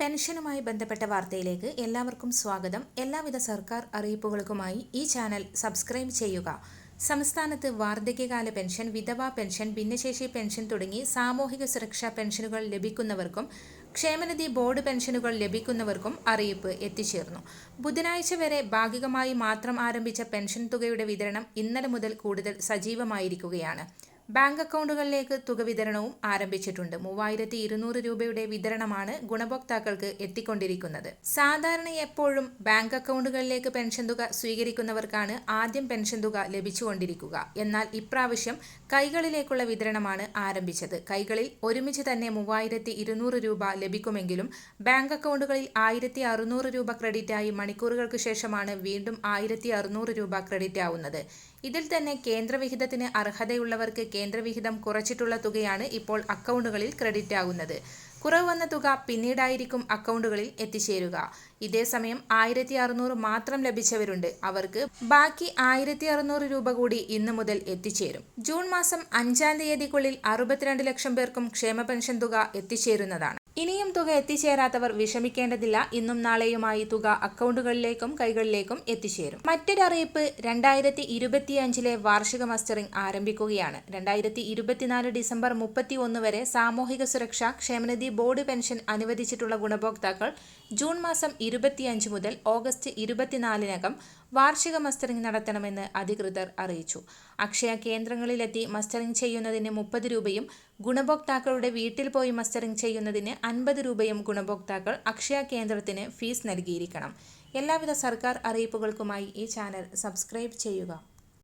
പെൻഷനുമായി ബന്ധപ്പെട്ട വാർത്തയിലേക്ക് എല്ലാവർക്കും സ്വാഗതം. എല്ലാവിധ സർക്കാർ അറിയിപ്പുകൾക്കുമായി ഈ ചാനൽ സബ്സ്ക്രൈബ് ചെയ്യുക. സംസ്ഥാനത്ത് വാർദ്ധക്യകാല പെൻഷൻ വിധവാ പെൻഷൻ ഭിന്നശേഷി പെൻഷൻ തുടങ്ങി സാമൂഹിക സുരക്ഷാ പെൻഷനുകൾ ലഭിക്കുന്നവർക്കും ക്ഷേമനിധി ബോർഡ് പെൻഷനുകൾ ലഭിക്കുന്നവർക്കും അറിയിപ്പ് എത്തിച്ചേർന്നു. ബുധനാഴ്ച വരെ ഭാഗികമായി മാത്രം ആരംഭിച്ച പെൻഷൻ തുകയുടെ വിതരണം ഇന്നലെ മുതൽ കൂടുതൽ സജീവമായിരിക്കുകയാണ്. ബാങ്ക് അക്കൗണ്ടുകളിലേക്ക് തുക വിതരണവും ആരംഭിച്ചിട്ടുണ്ട്. മൂവായിരത്തി ഇരുന്നൂറ് രൂപയുടെ വിതരണമാണ് ഗുണഭോക്താക്കൾക്ക് എത്തിക്കൊണ്ടിരിക്കുന്നത്. സാധാരണ എപ്പോഴും ബാങ്ക് അക്കൗണ്ടുകളിലേക്ക് പെൻഷൻ തുക സ്വീകരിക്കുന്നവർക്കാണ് ആദ്യം പെൻഷൻ തുക ലഭിച്ചുകൊണ്ടിരിക്കുക. എന്നാൽ ഇപ്രാവശ്യം കൈകളിലേക്കുള്ള വിതരണമാണ് ആരംഭിച്ചത്. കൈകളിൽ ഒരുമിച്ച് തന്നെ മൂവായിരത്തി ഇരുന്നൂറ് രൂപ ലഭിക്കുമെങ്കിലും ബാങ്ക് അക്കൗണ്ടുകളിൽ ആയിരത്തി അറുന്നൂറ് രൂപ ക്രെഡിറ്റായി മണിക്കൂറുകൾക്ക് ശേഷമാണ് വീണ്ടും ആയിരത്തി അറുന്നൂറ് രൂപ ക്രെഡിറ്റ് ആവുന്നത് ഇതിൽ തന്നെ കേന്ദ്രവിഹിതത്തിന് അർഹതയുള്ളവർക്ക് കേന്ദ്രവിഹിതം കുറച്ചിട്ടുള്ള തുകയാണ് ഇപ്പോൾ അക്കൗണ്ടുകളിൽ ക്രെഡിറ്റ് ആകുന്നത്. കുറവ് വന്ന തുക പിന്നീടായിരിക്കും അക്കൗണ്ടുകളിൽ എത്തിച്ചേരുക. ഇതേസമയം ആയിരത്തി അറുന്നൂറ് മാത്രം ലഭിച്ചവരുണ്ട്. അവർക്ക് ബാക്കി ആയിരത്തി അറുന്നൂറ് രൂപ കൂടി ഇന്നു മുതൽ എത്തിച്ചേരും. ജൂൺ മാസം അഞ്ചാം തീയതിക്കുള്ളിൽ അറുപത്തിരണ്ട് ലക്ഷം പേർക്കും ക്ഷേമ പെൻഷൻ തുക എത്തിച്ചേരുന്നതാണ്. ഇനിയും തുക എത്തിച്ചേരാത്തവർ വിഷമിക്കേണ്ടതില്ല. ഇന്നും നാളെയുമായി തുക അക്കൗണ്ടുകളിലേക്കും കൈകളിലേക്കും എത്തിച്ചേരും. മറ്റൊരു അറിയിപ്പ് രണ്ടായിരത്തി ഇരുപത്തിയഞ്ചിലെ വാർഷിക മസ്റ്ററിംഗ് ആരംഭിക്കുകയാണ്. രണ്ടായിരത്തി ഇരുപത്തിനാല് ഡിസംബർ മുപ്പത്തി ഒന്ന് വരെ സാമൂഹിക സുരക്ഷ ക്ഷേമനിധി ബോർഡ് പെൻഷൻ അനുവദിച്ചിട്ടുള്ള ഗുണഭോക്താക്കൾ ജൂൺ മാസം ഇരുപത്തിയഞ്ച് മുതൽ ഓഗസ്റ്റ് ഇരുപത്തിനാലിനകം വാർഷിക മസ്റ്ററിംഗ് നടത്തണമെന്ന് അധികൃതർ അറിയിച്ചു. അക്ഷയ കേന്ദ്രങ്ങളിലെത്തി മസ്റ്ററിംഗ് ചെയ്യുന്നതിന് മുപ്പത് രൂപയും ഗുണഭോക്താക്കളുടെ വീട്ടിൽ പോയി മസ്റ്ററിംഗ് ചെയ്യുന്നതിന് അൻപത് രൂപയും ഗുണഭോക്താക്കൾ അക്ഷയ കേന്ദ്രത്തിന് ഫീസ് നൽകിയിരിക്കണം. എല്ലാവിധ സർക്കാർ അറിയിപ്പുകൾക്കുമായി ഈ ചാനൽ സബ്സ്ക്രൈബ് ചെയ്യുക.